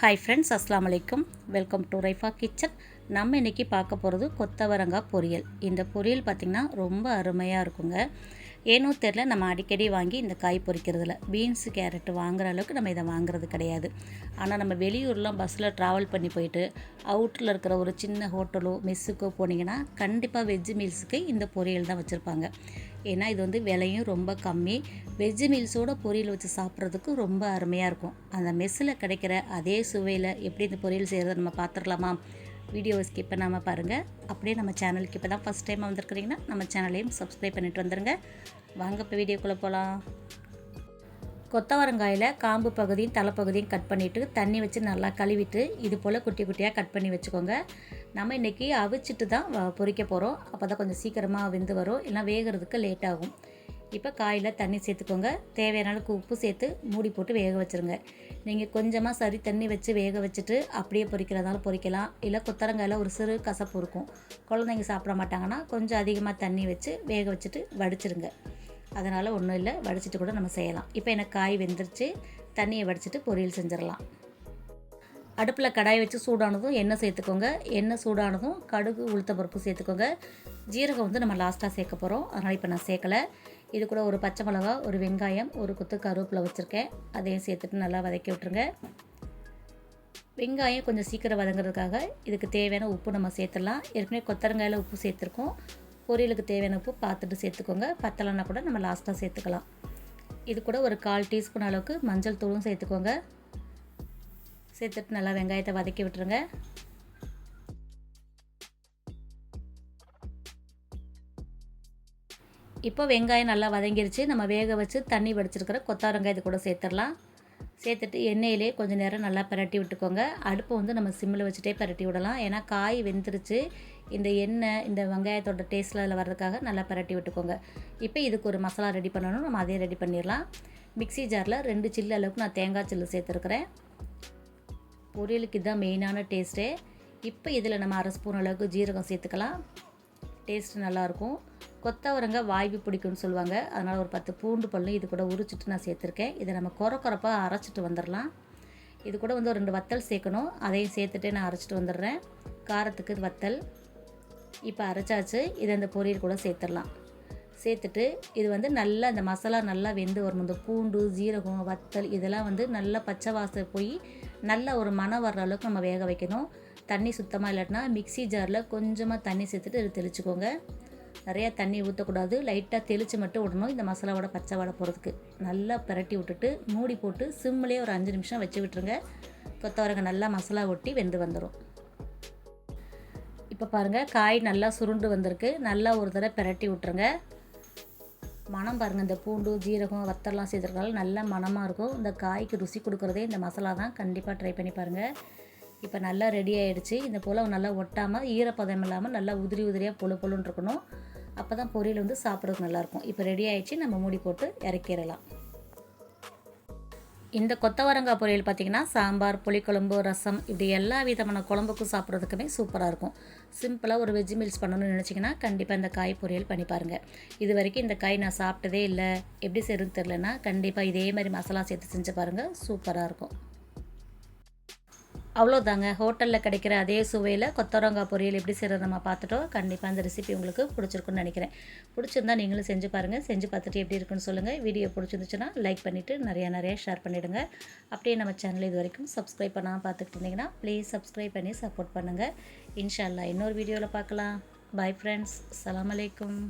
Hi friends அஸ்லாம் வலைக்கும் welcome to Raifa kitchen நம்ம இன்றைக்கி பார்க்க போகிறது கொத்தவரங்காய் பொரியல். இந்த பொரியல் பார்த்திங்கன்னா ரொம்ப அருமையாக இருக்குங்க. ஏனோ தெரில நம்ம அடிக்கடி வாங்கி இந்த காய் பொறிக்கிறதுல பீன்ஸ் கேரட் வாங்குற அளவுக்கு நம்ம இதை வாங்குறது கிடையாது. ஆனால் நம்ம வெளியூர்லாம் பஸ்ஸில் ட்ராவல் பண்ணி போயிட்டு அவுட்டரில் இருக்கிற ஒரு சின்ன ஹோட்டலோ மெஸ்ஸுக்கோ போனீங்கன்னா கண்டிப்பாக வெஜ்ஜு மீல்ஸுக்கு இந்த பொரியல் தான் வச்சுருப்பாங்க. ஏன்னா இது வந்து விலையும் ரொம்ப கம்மி. வெஜ்ஜு மீல்ஸோட பொரியல் வச்சு சாப்பிட்றதுக்கு ரொம்ப அருமையாக இருக்கும். அந்த மெஸ்ஸில் கிடைக்கிற அதே சுவையில் எப்படி இந்த பொரியல் செய்கிறத நம்ம பார்த்துடலாமா வீடியோவை ஸ்கிப் பண்ணாமல் பாருங்கள் அப்படியே நம்ம சேனலுக்கு இப்போ தான் ஃபஸ்ட் டைம் வந்திருக்கிறீங்கன்னா நம்ம சேனலையும் சப்ஸ்கிரைப் பண்ணிட்டு வந்துடுங்க வாங்க இப்போ வீடியோக்குள்ளே போகலாம் கொத்தவரங்காயில் காம்பு பகுதியும் தலைப்பகுதியும் கட் பண்ணிவிட்டு தண்ணி வச்சு நல்லா கழுவிட்டு இது போல் குட்டி குட்டியாக கட் பண்ணி வச்சுக்கோங்க. நம்ம இன்றைக்கி அவிச்சிட்டு தான் வ- போகிறோம் அப்போ தான் கொஞ்சம் சீக்கிரமாக வெந்து வரும். இல்லை வேகிறதுக்கு லேட் ஆகும். இப்போ காயில் தண்ணி சேர்த்துக்கோங்க. தேவையான அளவுக்கு உப்பு சேர்த்து மூடி போட்டு வேக வச்சுருங்க. நீங்கள் கொஞ்சமாக சரி தண்ணி வச்சு வேக வச்சுட்டு அப்படியே பொறிக்கிறதாலும் பொறிக்கலாம். இல்லை கொத்தரங்காயில் ஒரு சிறு கசப்பு இருக்கும். குழந்தைங்க சாப்பிட மாட்டாங்கன்னா கொஞ்சம் அதிகமாக தண்ணி வச்சு வேக வச்சுட்டு வடிச்சிருங்க. அதனால் ஒன்றும் இல்லை வடிச்சிட்டு கூட நம்ம செய்யலாம். இப்போ எனக்கு காய் வெந்துருச்சு தண்ணியை வடிச்சிட்டு பொரியல் செஞ்சிடலாம். அடுப்பில் கடாய் வச்சு சூடானதும் எண்ணெய் சேர்த்துக்கோங்க. எண்ணெய் சூடானதும் கடுகு உளுத்த பருப்பு சேர்த்துக்கோங்க. ஜீரகம் வந்து நம்ம லாஸ்ட்டாக சேர்க்க போகிறோம் அதனால் இப்போ நான் சேர்க்கலை. இது கூட ஒரு பச்சை மிளகா ஒரு வெங்காயம் ஒரு கொத்து கருவேப்பில் வச்சுருக்கேன். அதையும் சேர்த்துட்டு நல்லா வதக்கி விட்ருங்க வெங்காயம் கொஞ்சம் சீக்கிரம் வதங்குறதுக்காக இதுக்கு தேவையான உப்பு நம்ம சேர்த்துடலாம். ஏற்கனவே கொத்தரங்காயில் உப்பு சேர்த்துருக்கோம். பொரியலுக்கு தேவையான உப்பு பார்த்துட்டு சேர்த்துக்கோங்க. பத்தலைன்னா கூட நம்ம லாஸ்ட்டாக சேர்த்துக்கலாம். இது கூட ஒரு கால் டீஸ்பூன் அளவுக்கு மஞ்சள் தூளும் சேர்த்துக்கோங்க. சேர்த்துட்டு நல்லா வெங்காயத்தை வதக்கி விட்டுருங்க. இப்போ வெங்காயம் நல்லா வதங்கிருச்சு. நம்ம வேக வச்சு தண்ணி வடிச்சிருக்கிற கொத்தாரங்காய் இது கூட சேர்த்துடலாம். சேர்த்துட்டு எண்ணெயிலே கொஞ்சம் நேரம் நல்லா பிரட்டி விட்டுக்கோங்க. அடுப்பை வந்து நம்ம சிம்மில் வச்சுட்டே பிரட்டி விடலாம். ஏன்னா காய் வெந்துருச்சு. இந்த எண்ணெய் இந்த வெங்காயத்தோட டேஸ்ட்டில் அதில் வர்றதுக்காக நல்லா பிரட்டி விட்டுக்கோங்க. இப்போ இதுக்கு ஒரு மசாலா ரெடி பண்ணணும். நம்ம அதையும் ரெடி பண்ணிடலாம். மிக்ஸி ஜாரில் ரெண்டு சில்லு அளவுக்கு நான் தேங்காய் சில்லு சேர்த்துருக்குறேன். பொரியலுக்கு இதுதான் மெயினான டேஸ்ட்டே இப்போ இதில் நம்ம அரை ஸ்பூன் அளவுக்கு ஜீரகம் சேர்த்துக்கலாம். டேஸ்ட் நல்லாயிருக்கும் கொத்தவரங்காய் வாய்வு பிடிக்கும்னு சொல்லுவாங்க. அதனால் ஒரு பத்து பூண்டு பல்லும் இது கூட உரிச்சிட்டு நான் சேர்த்துருக்கேன். இதை நம்ம குறை குறப்பாக அரைச்சிட்டு வந்துடலாம் இது கூட வந்து ஒரு ரெண்டு வத்தல் சேர்க்கணும். அதையும் சேர்த்துட்டு நான் அரைச்சிட்டு வந்துடுறேன். காரத்துக்கு வத்தல். இப்போ அரைச்சாச்சு. இதை அந்த பொரியல் கூட சேர்த்துடலாம் சேர்த்துட்டு இது வந்து நல்லா இந்த மசாலா நல்லா வெந்து வரணும். இந்த பூண்டு ஜீரகம் வத்தல் இதெல்லாம் வந்து நல்லா பச்சை வாசல் போய் நல்ல ஒரு மணம் வர்ற அளவுக்கு நம்ம வேக வைக்கணும். தண்ணி சுத்தமாக இல்லாட்டினா மிக்ஸி ஜாரில் கொஞ்சமாக தண்ணி சேர்த்துட்டு இது தெளிச்சுக்கோங்க. நிறையா தண்ணி ஊற்றக்கூடாது லைட்டாக தெளித்து மட்டும் விடணும். இந்த மசாலாவோட பச்சை வாடை போகிறதுக்கு நல்லா பிரட்டி விட்டுட்டு மூடி போட்டு சிம்மிலே ஒரு அஞ்சு நிமிஷம் வச்சு விட்டுருங்க. கொத்தவரங்க நல்லா மசாலா ஒட்டி வெந்து வந்துடும் இப்போ பாருங்கள் காய் நல்லா சுருண்டு வந்திருக்கு. நல்லா ஒரு தடவை பிரட்டி விட்டுருங்க. மணம் பாருங்கள் இந்த பூண்டு ஜீரகம் வத்தெல்லாம் செய்திருக்கால நல்ல மணமாக இருக்கும். இந்த காய்க்கு ருசி கொடுக்குறதே இந்த மசாலா தான். கண்டிப்பாக ட்ரை பண்ணி பாருங்கள் இப்போ நல்லா ரெடி ஆகிடுச்சு இந்த போல் நல்லா ஒட்டாமல் ஈரப்பதம் இல்லாமல் நல்லா உதிரி உதிரியாக பொழு பொழுன்னு இருக்கணும் அப்போ தான் பொரியல் வந்து சாப்பிட்றதுக்கு நல்லாயிருக்கும். இப்போ ரெடி ஆயிடுச்சு நம்ம மூடி போட்டு இறக்கிடலாம். இந்த கொத்தவரங்காய் பொரியல் பார்த்திங்கன்னா சாம்பார் புளிக்குழம்பு ரசம் இப்படி எல்லா விதமான குழம்புக்கும் சாப்பிட்றதுக்குமே சூப்பராக இருக்கும். சிம்பிளாக ஒரு வெஜ் மீல்ஸ் பண்ணணும்னு நினச்சிங்கன்னா கண்டிப்பாக இந்த காய் பொரியல் பண்ணி பாருங்கள் இது வரைக்கும் இந்த காய் நான் சாப்பிட்டதே இல்லை. எப்படி செய்யறதுன்னு தெரிலனா கண்டிப்பாக இதே மாதிரி மசாலா சேர்த்து செஞ்சு பாருங்கள் சூப்பராக இருக்கும். அவ்வளோதாங்க ஹோட்டலில் கிடைக்கிற அதே சுவையில் கொத்தவரங்காய் பொரியல் எப்படி செய்கிறது நம்ம பார்த்துட்டோம். கண்டிப்பாக அந்த ரெசிபி உங்களுக்கு பிடிச்சிருக்குன்னு நினைக்கிறேன். பிடிச்சிருந்தா நீங்களும் செஞ்சு பாருங்கள் செஞ்சு பார்த்துட்டு எப்படி இருக்குன்னு சொல்லுங்கள் வீடியோ பிடிச்சிருந்துச்சுன்னா லைக் பண்ணிவிட்டு நிறையா நிறையா ஷேர் பண்ணிவிடுங்க அப்படியே நம்ம சேனல் இது வரைக்கும் சப்ஸ்கிரைப் பண்ணாமல் பார்த்துக்கிட்டு இருந்தீங்கன்னா ப்ளீஸ் சப்ஸ்கிரைப் பண்ணி சப்போர்ட் பண்ணுங்கள் இன்ஷா இன்னொரு வீடியோவில் பார்க்கலாம். பாய் ஃப்ரெண்ட்ஸ் அஸ்ஸலாமு அலைக்கும்